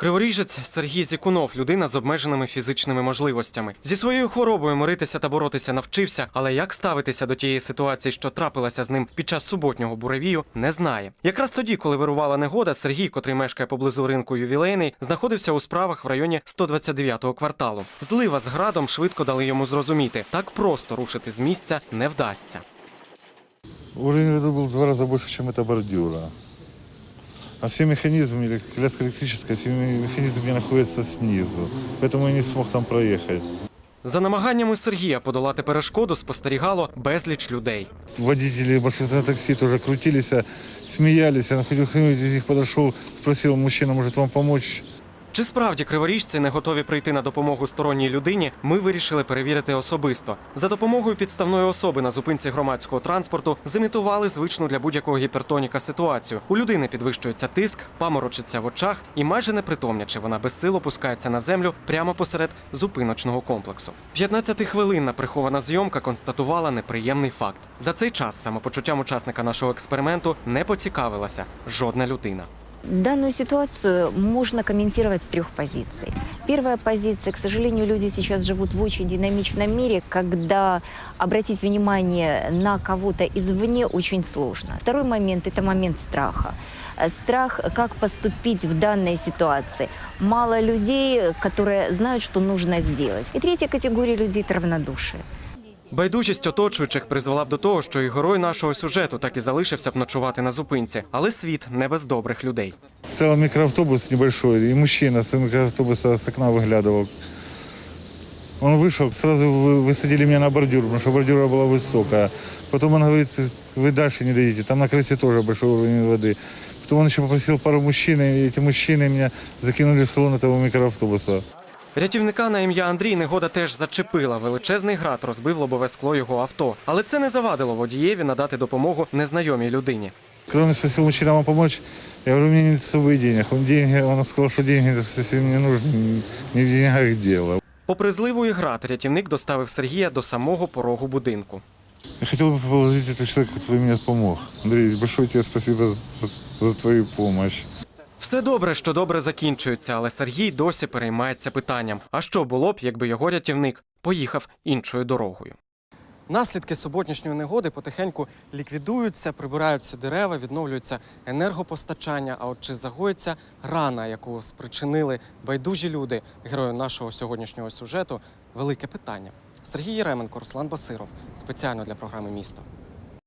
Криворіжець Сергій Зікунов, людина з обмеженими фізичними можливостями. Зі своєю хворобою миритися та боротися навчився, але як ставитися до тієї ситуації, що трапилася з ним під час суботнього буревію, не знає. Якраз тоді, коли вирувала негода, Сергій, котрий мешкає поблизу ринку ювілейний, знаходився у справах в районі 129-го кварталу. Злива з градом швидко дали йому зрозуміти, так просто рушити з місця не вдасться. Уровень воды был в два раза больше, чем это бордюра. А все механизмы, или коляска электрическая, все механизмы находятся снизу. Поэтому я не смог там проехать. За намаганнями Сергія подолати перешкоду спостерігало безліч людей. Водители маршрутного такси тоже крутились, а, смеялись. Я хоть кто-нибудь из них подошел, спросил, мужчина, может вам помочь? Чи справді криворіжці не готові прийти на допомогу сторонній людині? Ми вирішили перевірити особисто. За допомогою підставної особи на зупинці громадського транспорту зимітували звичну для будь-якого гіпертоніка ситуацію. У людини підвищується тиск, паморочиться в очах і майже непритомнячи вона безсило опускається на землю прямо посеред зупиночного комплексу. 15-хвилинна прихована зйомка констатувала неприємний факт. За цей час самопочуттям учасника нашого експерименту не поцікавилася жодна людина. Данную ситуацию можно комментировать с трех позиций. Первая позиция, к сожалению, люди сейчас живут в очень динамичном мире, когда обратить внимание на кого-то извне очень сложно. Второй момент – это момент страха. Э, Страх, как поступить в данной ситуации. Мало людей, которые знают, что нужно сделать. И третья категория людей – это равнодушие. Байдужість оточуючих призвела б до того, що і герой нашого сюжету так і залишився б ночувати на зупинці, але світ не без добрих людей. Стоял микроавтобус небольшой, и мужчина с микроавтобуса с окна выглядывал. Он вышел, сразу вы- высадили меня на бордюр, потому что бордюра была высокая. Потом он говорит, вы дальше не дойдете, там на крысе тоже большой уровень воды. Потом он еще попросил пару мужчин, и эти мужчины меня закинули в салон этого микроавтобуса. Рятівника на ім'я Андрій негода теж зачепила. Величезний град розбив лобове скло його авто. Але це не завадило водієві надати допомогу незнайомій людині. Когда он спросил мужчина вам помочь, я говорю, у меня нет с собой денег. Он, деньги, он сказал, что деньги это совсем не нужны, не в деньгах дело. Попри зливу і град, рятівник доставив Сергія до самого порогу будинку. Я хотел бы поблагодарить этого человека, который мне помог. Андрей, большое тебе спасибо за, за твою помощь. Все добре, що добре закінчується, але Сергій досі переймається питанням: а що було б, якби його рятівник поїхав іншою дорогою? Наслідки суботнішньої негоди потихеньку ліквідуються, прибираються дерева, відновлюється енергопостачання. А от чи загоїться рана, яку спричинили байдужі люди, герою нашого сьогоднішнього сюжету? Велике питання. Сергій Єременко, Руслан Басиров спеціально для програми Місто.